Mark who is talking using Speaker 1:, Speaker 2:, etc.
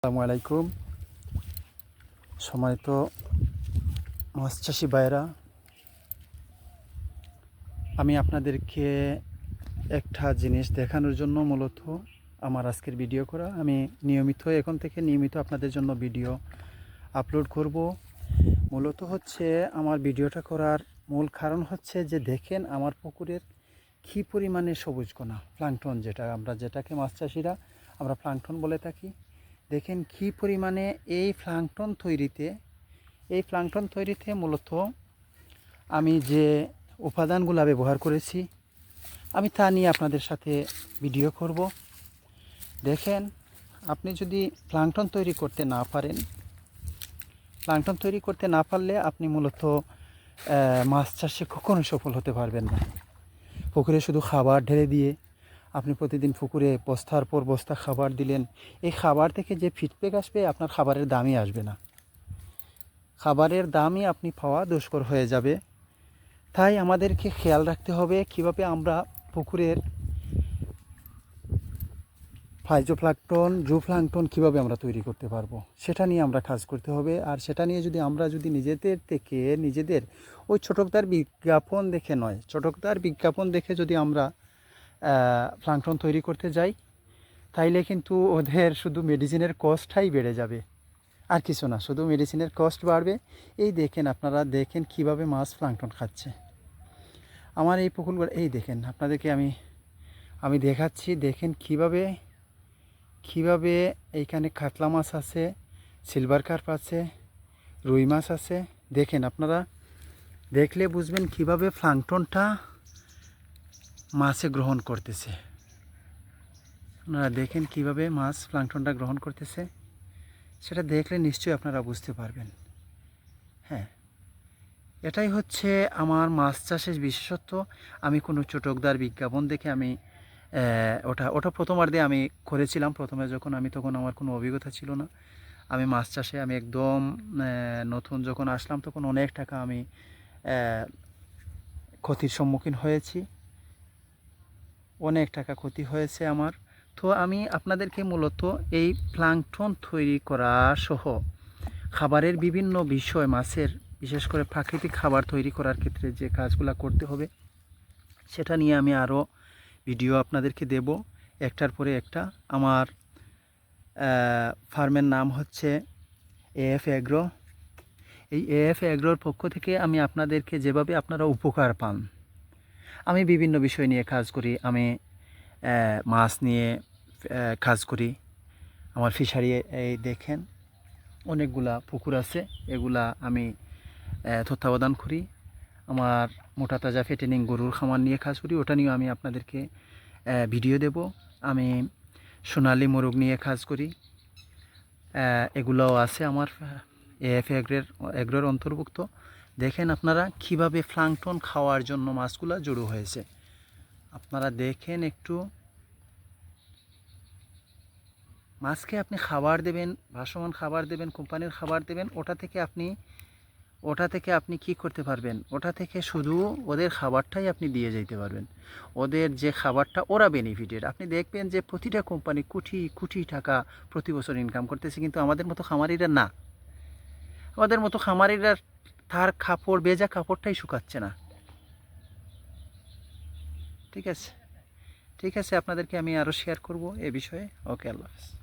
Speaker 1: আসসালামু আলাইকুম। সম্মানিত মাছ চাষি ভাইরা আমি আপনাদেরকে একটা জিনিস দেখানোর জন্য মূলত আমার আজকের ভিডিও করা। আমি নিয়মিত, এখন থেকে নিয়মিত আপনাদের জন্য ভিডিও আপলোড করব। মূলত হচ্ছে আমার ভিডিওটা করার মূল কারণ হচ্ছে যে দেখেন আমার পুকুরের কী পরিমাণে সবুজ কোনা প্লাংটন যেটা, আমরা যেটাকে মাছ চাষিরা আমরা প্লাংটন বলে থাকি। দেখেন কি পরিমাণে এই প্লাংটন তৈরিতে, এই প্লাংটন তৈরিতে মূলত আমি যে উপাদানগুলো ব্যবহার করেছি, আমি তা নিয়ে আপনাদের সাথে ভিডিও করব। দেখেন, আপনি যদি প্লাংটন তৈরি করতে না পারেন, প্লাংটন তৈরি করতে না পারলে আপনি মূলত মাছ চাষে কখনো সফল হতে পারবেন না। পুকুরে শুধু খাবার ঢেলে দিয়ে আপনি প্রতিদিন পুকুরে বস্তার পর বস্তা খাবার দিলেন, এই খাবার থেকে যে ফিডব্যাক আসবে আপনার খাবারের দামই আসবে না। খাবারের দামই আপনি পাওয়া দুষ্কর হয়ে যাবে। তাই আমাদেরকে খেয়াল রাখতে হবে কীভাবে আমরা পুকুরের ফাইজোপ্লাঙ্কটন জুপ্লাঙ্কটন কীভাবে আমরা তৈরি করতে পারব, সেটা নিয়ে আমরা কাজ করতে হবে। আর সেটা নিয়ে যদি আমরা যদি নিজেদের থেকে নিজেদের, ওই ছোটকদার বিজ্ঞাপন দেখে নয়, ছোটকদার বিজ্ঞাপন দেখে যদি আমরা প্লাঙ্কটন তৈরি করতে যাই, তাইলে কিন্তু ওদের শুধু মেডিসিনের কস্টটাই বেড়ে যাবে। আর কিছু না, শুধু মেডিসিনের কস্ট বাড়বে। এই দেখেন আপনারা দেখেন কীভাবে মাছ প্লাঙ্কটন খাচ্ছে। আমার এই পুকুরগুলো, এই দেখেন, আপনাদেরকে আমি আমি দেখাচ্ছি। দেখেন কীভাবে কীভাবে এইখানে কাতলা মাছ আছে সিলভার কার্প আছে, রুই মাছ আছে। দেখেন আপনারা, দেখলে বুঝবেন কীভাবে প্লাঙ্কটনটা মাছে গ্রহণ করতেছে। আপনারা দেখেন কীভাবে মাছ প্লাংটনটা গ্রহণ করতেছে। সেটা দেখলে নিশ্চয়ই আপনারা বুঝতে পারবেন। হ্যাঁ এটাই হচ্ছে আমার মাছ চাষের বিশেষত্ব। আমি কোনো চটকদার বিজ্ঞাপন দেখে আমি ওটা ওটা প্রথমবার দিয়ে আমি করেছিলাম। প্রথমে যখন আমি, তখন আমার কোনো অভিজ্ঞতা ছিল না। আমি মাছ চাষে আমি একদম নতুন যখন আসলাম, তখন অনেক টাকা আমি ক্ষতির সম্মুখীন হয়েছি। অনেক টাকা ক্ষতি হয়েছে আমার। তো আমি আপনাদেরকে মূলত এই প্লাংটন তৈরি করা সহ খাবারের বিভিন্ন বিষয়, মাছের, বিশেষ করে প্রাকৃতিক খাবার তৈরি করার ক্ষেত্রে যে কাজগুলো করতে হবে, সেটা নিয়ে আমি আরও ভিডিও আপনাদেরকে দেব। একটার পরে একটা। আমার ফার্মের নাম হচ্ছে এএফ অ্যাগ্রো। এই এএফ অ্যাগ্রোর পক্ষ থেকে আমি আপনাদেরকে যেভাবে আপনারা উপকার পান আমি বিভিন্ন বিষয় নিয়ে কাজ করি। আমি মাছ নিয়ে কাজ করি। আমার ফিশারি এই দেখেন, অনেকগুলা পুকুর আছে। এগুলা আমি তত্ত্বাবধান করি। আমার মোটা তাজা ফেটেনিং গরুর খামার নিয়ে কাজ করি। ওটা নিয়েও আমি আপনাদেরকে ভিডিও দেব। আমি সোনালি মোরগ নিয়ে কাজ করি। এগুলোও আছে আমার এএফ এগ্রের, এগ্রোর অন্তর্ভুক্ত। দেখেন আপনারা কীভাবে প্লাংটন খাওয়ার জন্য মাছগুলো জড়ো হয়েছে। আপনারা দেখেন একটু। মাছকে আপনি খাবার দেবেন, ভাসমান খাবার দেবেন, কোম্পানির খাবার দেবেন, ওটা থেকে আপনি, ওটা থেকে আপনি কি করতে পারবেন? ওটা থেকে শুধু ওদের খাবারটাই আপনি দিয়ে যেতে পারবেন। ওদের যে খাবারটা ওরা বেনিফিটেড আপনি দেখবেন যে প্রতিটা কোম্পানি কোটি কোটি টাকা প্রতি বছর ইনকাম করতেছে, কিন্তু আমাদের মতো খামারিরা না। আমাদের মতো খামারিরা তার কাপড়, বেজা কাপড়টাই শুকাচ্ছে না। ঠিক আছে? ঠিক আছে, আপনাদেরকে আমি আরও শেয়ার করব এ বিষয়ে। ওকে আল্লাহ হাফেজ।